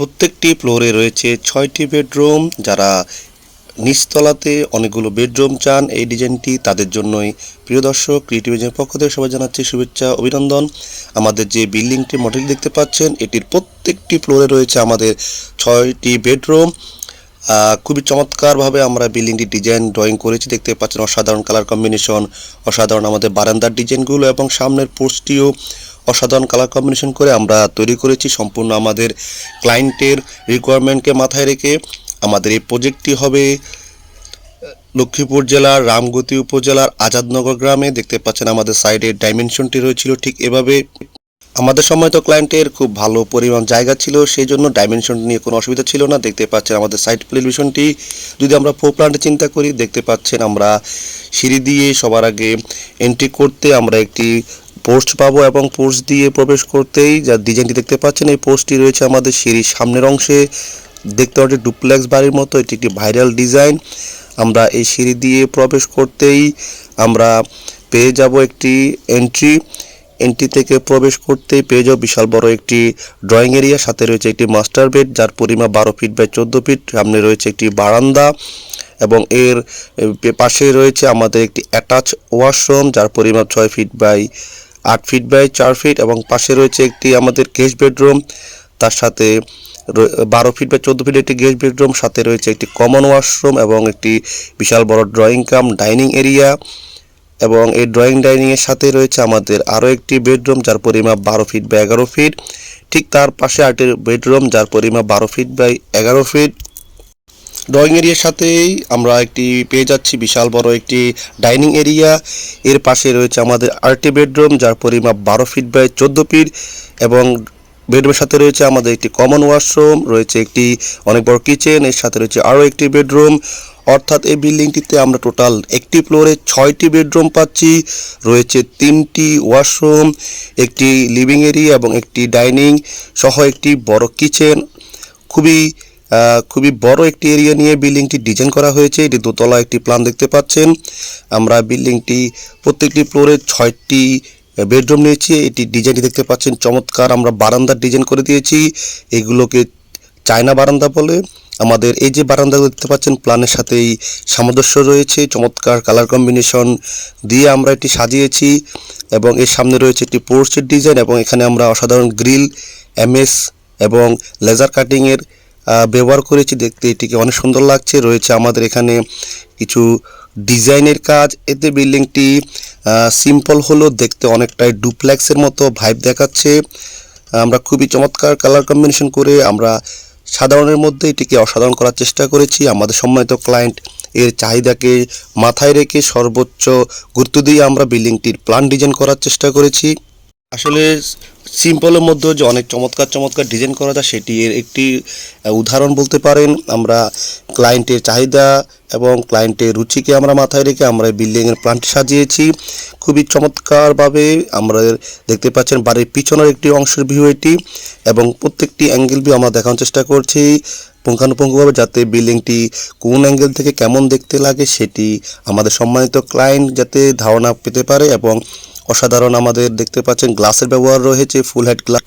প্রত্যেকটি ফ্লোরে রয়েছে ছয়টি বেডরুম, যারা নিচতলাতে অনেকগুলো বেডরুম চান। এই ডিজাইনটি তাদের জন্যই। প্রিয় দর্শক ক্রিয়েটিভিজনের পক্ষ থেকে সবাই জানাচ্ছি শুভেচ্ছা, অভিনন্দন। আমাদের যে বিল্ডিংটি মডেল দেখতে পাচ্ছেন, এটির প্রত্যেকটি ফ্লোরে রয়েছে আমাদের ছয়টি বেডরুম। খুবই চমৎকারভাবে আমরা বিল্ডিংটি ডিজাইন ড্রয়িং করেছি, দেখতে পাচ্ছেন অসাধারণ কালার কম্বিনেশন অসাধারণ আমাদের বারান্দার ডিজাইনগুলো এবং সামনের পোস্টটিও অসাধারণ কালার কম্বিনেশন করে আমরা তৈরি করেছি। সম্পূর্ণ আমাদের ক্লায়েন্টের রিকোয়ারমেন্টকে মাথায় রেখে আমাদের এই প্রজেক্টটি হবে, লক্ষ্মীপুর জেলার রামগতি উপজেলার আজাদনগর গ্রামে। দেখতে পাচ্ছেন আমাদের সাইডে ডাইমেনশনটি রয়েছিল ঠিক এভাবে। আমাদের সময় তো ক্লায়েন্টের খুব ভালো পরিমাণ জায়গা ছিল, সেই জন্য ডাইমেনশন নিয়ে কোনো অসুবিধা ছিল না। দেখতে পাচ্ছেন আমাদের সাইড টেলিভিশনটি যদি আমরা ফোর প্ল্যান্টে চিন্তা করি, দেখতে পাচ্ছেন আমরা সিঁড়ি দিয়ে সবার আগে এন্ট্রি করতে আমরা একটি পোস্ট পাবো এবং পোস্ট দিয়ে প্রবেশ করতেই যা ডিজাইনটি দেখতে পাচ্ছেন, এই পোস্টটি রয়েছে আমাদের সিঁড়ির সামনের অংশে। দেখতে পাচ্ছি ডুপ্লেক্স বাড়ির মতো, এটি একটি ভাইরাল ডিজাইন। আমরা এই সিঁড়ি দিয়ে প্রবেশ করতেই আমরা পেয়ে যাব একটি এন্ট্রি এন্ট্রি থেকে প্রবেশ করতেই পেয়ে যাও বিশাল বড় একটি ড্রয়িং এরিয়া সাথে রয়েছে একটি মাস্টার বেড যার পরিমাপ বারো ফিট বাই চোদ্দ ফিট সামনে রয়েছে একটি বারান্দা এবং এর পাশে রয়েছে আমাদের একটি অ্যাটাচ ওয়াশরুম যার পরিমাপ ছয় ফিট বাই আট ফিট বাই চার ফিট এবং পাশে রয়েছে একটি আমাদের গেস্ট বেডরুম তার সাথে বারো ফিট বা চোদ্দ ফিট একটি গেস্ট বেডরুম সাথে রয়েছে একটি কমন ওয়াশরুম এবং একটি বিশাল বড় ড্রয়িং কাম ডাইনিং এরিয়া এবং এই ড্রয়িং ডাইনিং এর সাথে রয়েছে আমাদের আরও একটি বেডরুম যার পরিমাপ বারো ফিট বা এগারো ফিট ঠিক তার পাশে আরেকটি বেডরুম যার পরিমাপ বারো ফিট বাই এগারো ফিট ড্রয়িং এরিয়ার সাথেই আমরা একটি পেয়ে যাচ্ছি বিশাল বড় একটি ডাইনিং এরিয়া এর পাশে রয়েছে আমাদের আরেকটি বেডরুম যার পরিমাপ বারো ফিট বাই চোদ্দ ফিট এবং বেডরুমের সাথে রয়েছে আমাদের একটি কমন ওয়াশরুম রয়েছে একটি অনেক বড় কিচেন এর সাথে রয়েছে আরও একটি বেডরুম অর্থাৎ এই বিল্ডিংটিতে আমরা টোটাল একটি ফ্লোরে ছয়টি বেডরুম পাচ্ছি, রয়েছে তিনটি ওয়াশরুম একটি লিভিং এরিয়া এবং একটি ডাইনিং সহ একটি বড় কিচেন খুবই খুবই বড় একটি এরিয়া নিয়ে বিল্ডিংটি ডিজাইন করা হয়েছে। এটি দোতলা একটি প্ল্যান দেখতে পাচ্ছেন। আমরা বিল্ডিংটি প্রত্যেকটি ফ্লোরে ছয়টি বেডরুম নিয়েছি। এটি ডিজাইনটি দেখতে পাচ্ছেন, চমৎকার। আমরা বারান্দার ডিজাইন করে দিয়েছি। এগুলোকে চায়না বারান্দা বলে। আমাদের এই যে বারান্দা দেখতে পাচ্ছেন প্ল্যানের সাথেই সামঞ্জস্য রয়েছে। চমৎকার কালার কম্বিনেশন দিয়ে আমরা এটি সাজিয়েছি এবং এর সামনে রয়েছে একটি পোর্চের ডিজাইন এবং এখানে আমরা অসাধারণ গ্রিল এমএস এবং লেজার কাটিংয়ের ব্যবহার করেছি, দেখতে এটিকে অনেক সুন্দর লাগছে। রয়েছে আমাদের এখানে কিছু ডিজাইনের কাজ। এতে বিল্ডিংটি সিম্পল হলো দেখতে অনেকটাই ডুপ্লেক্সের মতো ভাইব দেখাচ্ছে। আমরা খুবই চমৎকার কালার কম্বিনেশন করে আমরা সাধারণের মধ্যে এটিকে অসাধারণ করার চেষ্টা করেছি। আমাদের সম্মানিত ক্লায়েন্ট এর চাহিদাকে মাথায় রেখে সর্বোচ্চ গুরুত্ব দিয়ে আমরা বিল্ডিংটির প্ল্যান ডিজাইন করার চেষ্টা করেছি। আসলে সিম্পলের মধ্যে যে অনেক চমৎকার চমৎকার ডিজাইন করা যায়, সেটি এর একটি উদাহরণ বলতে পারেন। আমরা ক্লায়েন্টের চাহিদা এবং ক্লায়েন্টের রুচিকে আমরা মাথায় রেখে আমরা এই বিল্ডিংয়ের প্ল্যানটি সাজিয়েছি। খুবই চমৎকারভাবে আমরা দেখতে পাচ্ছেন বাড়ির পিছনের একটি অংশের ভিউ এটি এবং প্রত্যেকটি অ্যাঙ্গেল ভিউ আমরা দেখানোর চেষ্টা করছি। পুঙ্খানুপুঙ্খভাবে যাতে বিল্ডিংটি কোন অ্যাঙ্গেল থেকে কেমন দেখতে লাগে, সেটি আমাদের সম্মানিত ক্লায়েন্ট যাতে ধারণা পেতে পারে এবং অসাধারণ আমাদের দেখতে পাচ্ছেন গ্লাসের ব্যবহার রয়েছে ফুল হেড গ্লাস